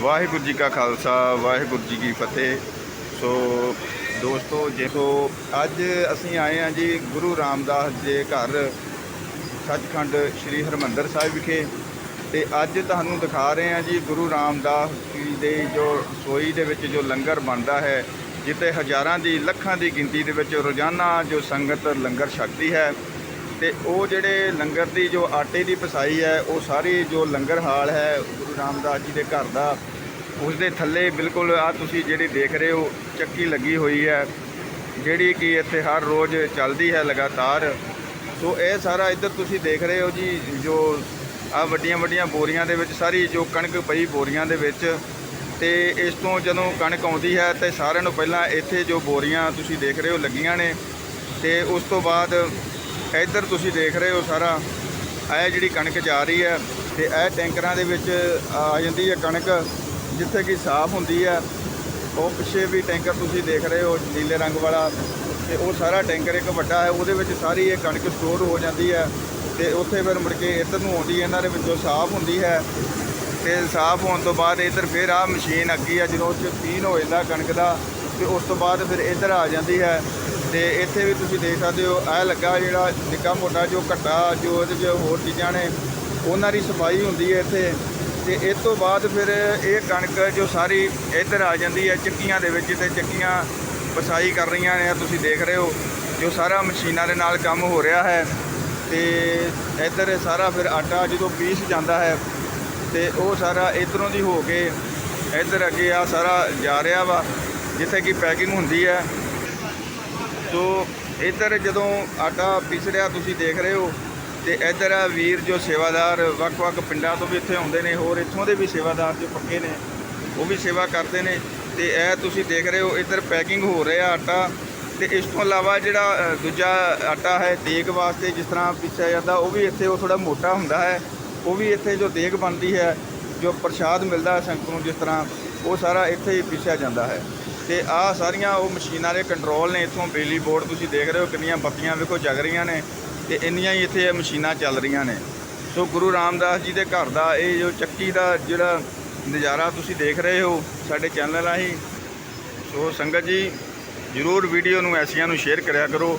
ਵਾਹਿਗੁਰੂ ਜੀ ਕਾ ਖਾਲਸਾ, ਵਾਹਿਗੁਰੂ ਜੀ ਕੀ ਫਤਿਹ। ਸੋ ਦੋਸਤੋ ਦੇਖੋ ਅੱਜ ਅਸੀਂ ਆਏ ਹਾਂ ਜੀ ਗੁਰੂ ਰਾਮਦਾਸ ਦੇ ਘਰ, ਸੱਚਖੰਡ ਸ੍ਰੀ ਹਰਮੰਦਰ ਸਾਹਿਬ ਵਿਖੇ। ਤੇ ਅੱਜ ਤੁਹਾਨੂੰ ਦਿਖਾ ਰਹੇ ਹਾਂ ਜੀ ਗੁਰੂ ਰਾਮਦਾਸ ਜੀ ਦੇ ਜੋ ਰਸੋਈ ਦੇ ਵਿੱਚ ਜੋ ਲੰਗਰ ਬਣਦਾ ਹੈ, ਜਿੱਥੇ ਹਜ਼ਾਰਾਂ ਦੀ, ਲੱਖਾਂ ਦੀ ਗਿਣਤੀ ਦੇ ਵਿੱਚ ਰੋਜ਼ਾਨਾ ਜੋ ਸੰਗਤ ਲੰਗਰ ਛਕਦੀ ਹੈ। ਤੇ ਉਹ ਜਿਹੜੇ ਲੰਗਰ ਦੀ ਜੋ ਆਟੇ ਦੀ ਪਸਾਈ ਹੈ, ਉਹ ਸਾਰੀ ਜੋ ਲੰਗਰ ਹਾਲ ਹੈ ਗੁਰੂ ਰਾਮਦਾਸ ਜੀ ਦੇ ਘਰ ਦਾ ਉਸ ਦੇ ਥੱਲੇ ਬਿਲਕੁਲ ਆ ਤੁਸੀਂ ਜਿਹੜੀ ਦੇਖ ਰਹੇ ਹੋ, ਚੱਕੀ ਲੱਗੀ ਹੋਈ ਹੈ। ਜਿਹੜੀ ਕਿ ਇੱਥੇ ਹਰ ਰੋਜ਼ ਚੱਲਦੀ ਹੈ ਲਗਾਤਾਰ। ਸੋ ਇਹ ਸਾਰਾ ਇੱਧਰ ਤੁਸੀਂ ਦੇਖ ਰਹੇ ਹੋ ਜੀ, ਜੋ ਆ ਵੱਡੀਆਂ ਵੱਡੀਆਂ ਬੋਰੀਆਂ ਦੇ ਵਿੱਚ ਸਾਰੀ ਜੋ ਕਣਕ ਪਈ ਬੋਰੀਆਂ ਦੇ ਵਿੱਚ। ਤੇ ਇਸ ਤੋਂ ਜਦੋਂ ਕਣਕ ਆਉਂਦੀ ਹੈ, ਤੇ ਸਾਰਿਆਂ ਨੂੰ ਪਹਿਲਾਂ ਇੱਥੇ ਜੋ ਬੋਰੀਆਂ ਤੁਸੀਂ ਦੇਖ ਰਹੇ ਹੋ ਲੱਗੀਆਂ ਨੇ, ਤੇ ਉਸ ਤੋਂ ਬਾਅਦ ਇੱਧਰ ਤੁਸੀਂ ਦੇਖ ਰਹੇ ਹੋ ਸਾਰਾ। ਇਹ ਜਿਹੜੀ ਕਣਕ ਜਾ ਰਹੀ ਹੈ ਤੇ ਇਹ ਟੈਂਕਰਾਂ ਦੇ ਵਿੱਚ ਆ ਜਾਂਦੀ ਹੈ ਕਣਕ, ਜਿੱਥੇ ਕਿ ਸਾਫ਼ ਹੁੰਦੀ ਹੈ। ਉਹ ਪਿੱਛੇ ਵੀ ਟੈਂਕਰ ਤੁਸੀਂ ਦੇਖ ਰਹੇ ਹੋ, ਨੀਲੇ ਰੰਗ ਵਾਲਾ। ਤੇ ਉਹ ਸਾਰਾ ਟੈਂਕਰ ਇੱਕ ਵੱਡਾ ਹੈ, ਉਹਦੇ ਵਿੱਚ ਸਾਰੀ ਇਹ ਕਣਕ ਸਟੋਰ ਹੋ ਜਾਂਦੀ ਹੈ। ਤੇ ਉੱਥੇ ਫਿਰ ਮੁੜ ਕੇ ਇੱਧਰ ਨੂੰ ਆਉਂਦੀ ਹੈ, ਇਹਨਾਂ ਦੇ ਵਿੱਚੋਂ ਸਾਫ਼ ਹੁੰਦੀ ਹੈ। ਤੇ ਸਾਫ਼ ਹੋਣ ਤੋਂ ਬਾਅਦ ਇੱਧਰ ਫਿਰ ਆ ਮਸ਼ੀਨ ਅੱਗੀ ਆ, ਜਦੋਂ ਉਹ 'ਚ ਪੀਨ ਹੋ ਜਾਂਦਾ ਕਣਕ ਦਾ, ਤੇ ਉਸ ਤੋਂ ਬਾਅਦ ਫਿਰ ਇੱਧਰ ਆ ਜਾਂਦੀ ਹੈ। ਤੇ ਇੱਥੇ ਵੀ ਤੁਸੀਂ ਦੇਖ ਸਕਦੇ ਹੋ, ਇਹ ਲੱਗਾ ਜਿਹੜਾ ਨਿੱਕਾ ਮੋਟਾ ਜੋ ਘੱਟਾ, ਜੋ ਉਹਦੇ 'ਚ ਹੋਰ ਚੀਜ਼ਾਂ ਨੇ, ਉਹਨਾਂ ਦੀ ਸਫ਼ਾਈ ਹੁੰਦੀ ਹੈ ਇੱਥੇ। ਤੇ ਇਸ ਤੋਂ ਬਾਅਦ ਫਿਰ ਇਹ ਕਣਕ ਜੋ ਸਾਰੀ ਇੱਧਰ ਆ ਜਾਂਦੀ ਹੈ, ਚੱਕੀਆਂ ਦੇ ਵਿੱਚ ਤੇ ਚੱਕੀਆਂ ਪਸਾਈ ਕਰ ਰਹੀਆਂ ਨੇ ਤੁਸੀਂ ਦੇਖ ਰਹੇ ਹੋ, ਜੋ ਸਾਰਾ ਮਸ਼ੀਨਾਂ ਦੇ ਨਾਲ ਕੰਮ ਹੋ ਰਿਹਾ ਹੈ। ਤੇ ਇੱਧਰ ਸਾਰਾ ਫਿਰ ਆਟਾ ਜਦੋਂ ਪੀਸ ਜਾਂਦਾ ਹੈ, ਤੇ ਉਹ ਸਾਰਾ ਇਧਰੋਂ ਦੀ ਹੋ ਕੇ ਇੱਧਰ ਅੱਗੇ ਆ ਸਾਰਾ ਜਾ ਰਿਹਾ ਵਾ, ਜਿੱਥੇ ਕਿ ਪੈਕਿੰਗ ਹੁੰਦੀ ਹੈ। ਸੋ ਇੱਧਰ ਜਦੋਂ ਆਟਾ ਪਿਸ ਰਿਹਾ ਤੁਸੀਂ ਦੇਖ ਰਹੇ ਹੋ, ਤੇ ਇੱਧਰ ਆ ਵੀਰ ਜੋ ਸੇਵਾਦਾਰ, ਵੱਖ-ਵੱਖ ਪਿੰਡਾਂ ਤੋਂ ਵੀ ਇੱਥੇ ਆਉਂਦੇ ਨੇ, ਹੋਰ ਇੱਥੋਂ ਦੇ ਵੀ ਸੇਵਾਦਾਰ ਜੋ ਪੱਕੇ ਨੇ, ਉਹ ਵੀ ਸੇਵਾ ਕਰਦੇ ਨੇ। ਤੇ ਇਹ ਤੁਸੀਂ ਦੇਖ ਰਹੇ ਹੋ, ਇੱਧਰ ਪੈਕਿੰਗ ਹੋ ਰਿਹਾ ਆਟਾ। ਤੇ ਇਸ ਤੋਂ ਇਲਾਵਾ ਜਿਹੜਾ ਦੂਜਾ ਆਟਾ ਹੈ, ਦੇਗ ਵਾਸਤੇ ਜਿਸ ਤਰ੍ਹਾਂ ਪੀਸਿਆ ਜਾਂਦਾ, ਉਹ ਵੀ ਇੱਥੇ ਉਹ ਥੋੜਾ ਮੋਟਾ ਹੁੰਦਾ ਹੈ। ਉਹ ਵੀ ਇੱਥੇ ਜੋ ਦੇਗ ਬਣਦੀ ਹੈ, ਜੋ ਪ੍ਰਸ਼ਾਦ ਮਿਲਦਾ ਹੈ ਸੰਗਤ ਨੂੰ ਜਿਸ ਤਰ੍ਹਾਂ, ਉਹ ਸਾਰਾ ਇੱਥੇ ਹੀ ਪੀਸਿਆ ਜਾਂਦਾ ਹੈ। ਤੇ ਆਹ ਸਾਰੀਆਂ ਉਹ ਮਸ਼ੀਨਾਂ ਦੇ ਕੰਟਰੋਲ ਨੇ ਇੱਥੋਂ ਬਿਜਲੀ ਬੋਰਡ ਤੁਸੀਂ ਦੇਖ ਰਹੇ ਹੋ ਕਿੰਨੀਆਂ ਬੱਤੀਆਂ ਵੇਖੋ ਜਗ ਰਹੀਆਂ ਨੇ ਤੇ ਇੰਨੀਆਂ ਹੀ ਇੱਥੇ ਇਹ ਮਸ਼ੀਨਾਂ ਚੱਲ ਰਹੀਆਂ ਨੇ। ਸੋ ਗੁਰੂ ਰਾਮਦਾਸ ਜੀ ਦੇ ਘਰ ਦਾ ਇਹ ਜੋ ਚੱਕੀ ਦਾ ਜਿਹੜਾ ਨਜ਼ਾਰਾ ਤੁਸੀਂ ਦੇਖ ਰਹੇ ਹੋ ਸਾਡੇ ਚੈਨਲ ਰਾਹੀਂ, ਸੋ ਸੰਗਤ ਜੀ ਜਰੂਰ ਵੀਡੀਓ ਨੂੰ ਐਸੀਆਂ ਨੂੰ ਸ਼ੇਅਰ ਕਰਿਆ ਕਰੋ।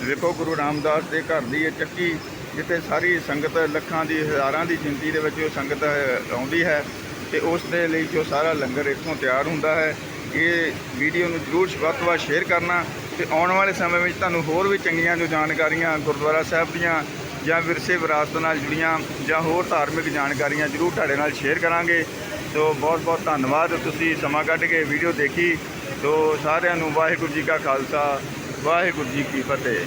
ਵੇਖੋ ਗੁਰੂ ਰਾਮਦਾਸ ਦੇ ਘਰ ਦੀ ਇਹ ਚੱਕੀ ਜਿੱਥੇ ਸਾਰੀ ਸੰਗਤ ਲੱਖਾਂ ਦੀ, ਹਜ਼ਾਰਾਂ ਦੀ ਗਿਣਤੀ ਦੇ ਵਿੱਚ ਉਹ ਸੰਗਤ ਆਉਂਦੀ ਹੈ ਤੇ ਉਸ ਦੇ ਲਈ ਜੋ ਸਾਰਾ ਲੰਗਰ ਇੱਥੋਂ ਤਿਆਰ ਹੁੰਦਾ ਹੈ। ਇਹ ਵੀਡੀਓ ਨੂੰ ਜਰੂਰ ਵੱਧ ਤੋਂ ਵੱਧ ਸ਼ੇਅਰ ਕਰਨਾ ਤੇ ਆਉਣ ਵਾਲੇ ਸਮੇਂ ਵਿੱਚ ਤੁਹਾਨੂੰ ਹੋਰ ਵੀ ਚੰਗੀਆਂ ਜੋ ਜਾਣਕਾਰੀਆਂ ਗੁਰਦੁਆਰਾ ਸਾਹਿਬ ਦੀਆਂ ਜਾਂ ਵਿਰਸੇ ਵਿਰਾਸਤ ਨਾਲ ਜੁੜੀਆਂ ਜਾਂ ਹੋਰ ਧਾਰਮਿਕ ਜਾਣਕਾਰੀਆਂ ਜਰੂਰ ਤੁਹਾਡੇ ਨਾਲ ਸ਼ੇਅਰ ਕਰਾਂਗੇ। ਸੋ ਬਹੁਤ ਬਹੁਤ ਧੰਨਵਾਦ। ਤੁਸੀਂ ਸਮਾਂ ਕੱਢ ਕੇ ਵੀਡੀਓ ਦੇਖੀ। ਸੋ ਸਾਰਿਆਂ ਨੂੰ ਵਾਹਿਗੁਰੂ ਜੀ ਕਾ ਖਾਲਸਾ, ਵਾਹਿਗੁਰੂ ਜੀ ਕੀ ਫਤਿਹ।